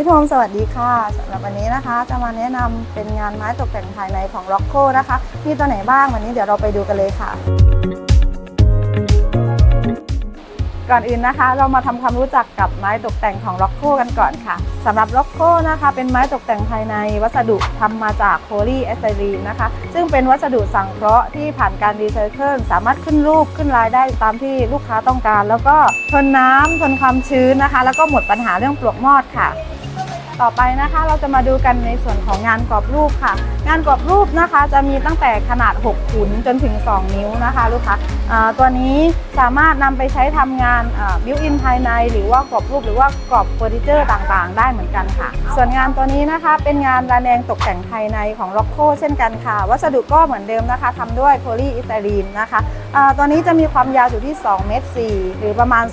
พี่โทมสวัสดีค่ะสำหรับวันนี้นะคะ จะมาแนะนำเป็นงานไม้ตกแต่งภายในของ r o c โ o นะคะ มีตัวไหนบ้างวันนี้เดี๋ยวเราไปดูกันเลยค่ะ ก่อนอื่นนะคะ เรามาทำความรู้จักกับไม้ตกแต่งของ r o c โ o กันก่อนค่ะสำหรับ r o c โ o นะคะ เป็นไม้ตกแต่งภายในวัสดุทำมาจากโพลีเอสไ r รีนนะคะ ซึ่งเป็นวัสดุสังเคราะห์ที่ผ่านการรีไซเคิลสามารถขึ้นรูปขึ้นลายได้ตามที่ลูกค้าต้องการ แล้วก็ทนน้ำทนความชื้นนะคะ แล้วก็หมดปัญหาเรื่องปลวกมอดค่ะ ต่อไปนะคะเราจะมาดูกันในส่วนของงานกรอบรูปค่ะ งานกรอบรูปนะคะจะมีตั้งแต่ขนาด 6 ขุนจนถึง 2 นิ้วนะคะลูกค้าตัวนี้สามารถนำไปใช้ทำงานบิวอินภายใน หรือว่ากรอบรูปหรือว่ากรอบเฟอร์นิเจอร์ต่างๆ ได้เหมือนกันค่ะ ส่วนงานตัวนี้นะคะเป็นงานระแนงตกแต่งภายในของล็อกโคเช่นกันค่ะ วัสดุก็เหมือนเดิมนะคะทำด้วยโพลีอิตาลีนนะคะตัวนี้จะมีความยาวอยู่ที่2เมตร4หรือประมาณ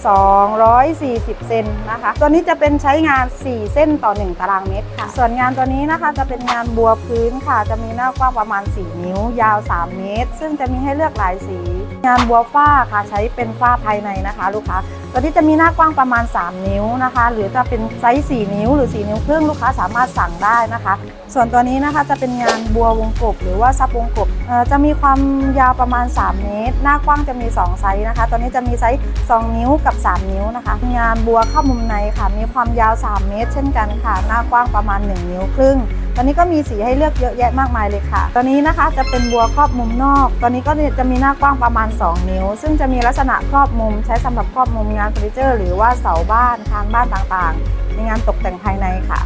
240 เซนนะคะ ตัวนี้จะเป็นใช้งาน 4 เส้นต่อ 1ตารางเมตรค่ะ ส่วนงานตัวนี้นะคะจะเป็นงานบัวพื้นค่ะ จะมีหน้ากว้างประมาณ 4 นิ้ว ยาว 3 เมตร ซึ่งจะมีให้เลือกหลายสี งานบัวฝ้าค่ะใช้เป็นฝ้าภายในนะคะ ลูกค้า ตัวนี้จะมีหน้ากว้างประมาณ 3 นิ้วนะคะ หรือจะเป็นไซส์4นิ้ว หรือ 4 นิ้วครึ่งลูกค้าสามารถสั่งได้นะคะ ส่วนตัวนี้นะคะจะเป็นงานบัววงกบ หรือว่าซับวงกบจะมีความยาวประมาณ 3 เมตร หน้ากว้างจะมี 2 ไซส์นะคะ ตัวนี้จะมีไซส์ 2 นิ้วกับ 3 นิ้วนะคะ งานบัวเข้ามุมในค่ะ มีความยาว 3 เมตร เช่นกันค่ะหน้ากว้างประมาณ 1 นิ้วครึ่ง ตอนนี้ก็มีสีให้เลือกเยอะแยะมากมายเลยค่ะตัวนี้นะคะจะเป็นบัวครอบมุมนอกตัวนี้ก็จะมีหน้ากว้างประมาณ 2 นิ้ว ซึ่งจะมีลักษณะครอบมุม ใช้สำหรับครอบมุมงานเฟอร์นิเจอร์ หรือว่าเสาบ้านคานบ้านต่างๆ ในงานตกแต่งภายในค่ะ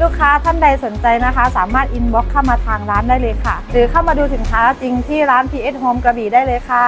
ลูกค้าท่านใดสนใจนะคะ สามารถอินบ็อกเข้ามาทางร้านได้เลยค่ะ หรือเข้ามาดูสินค้าจริงที่ร้าน PS Home กระบี่ได้เลยค่ะ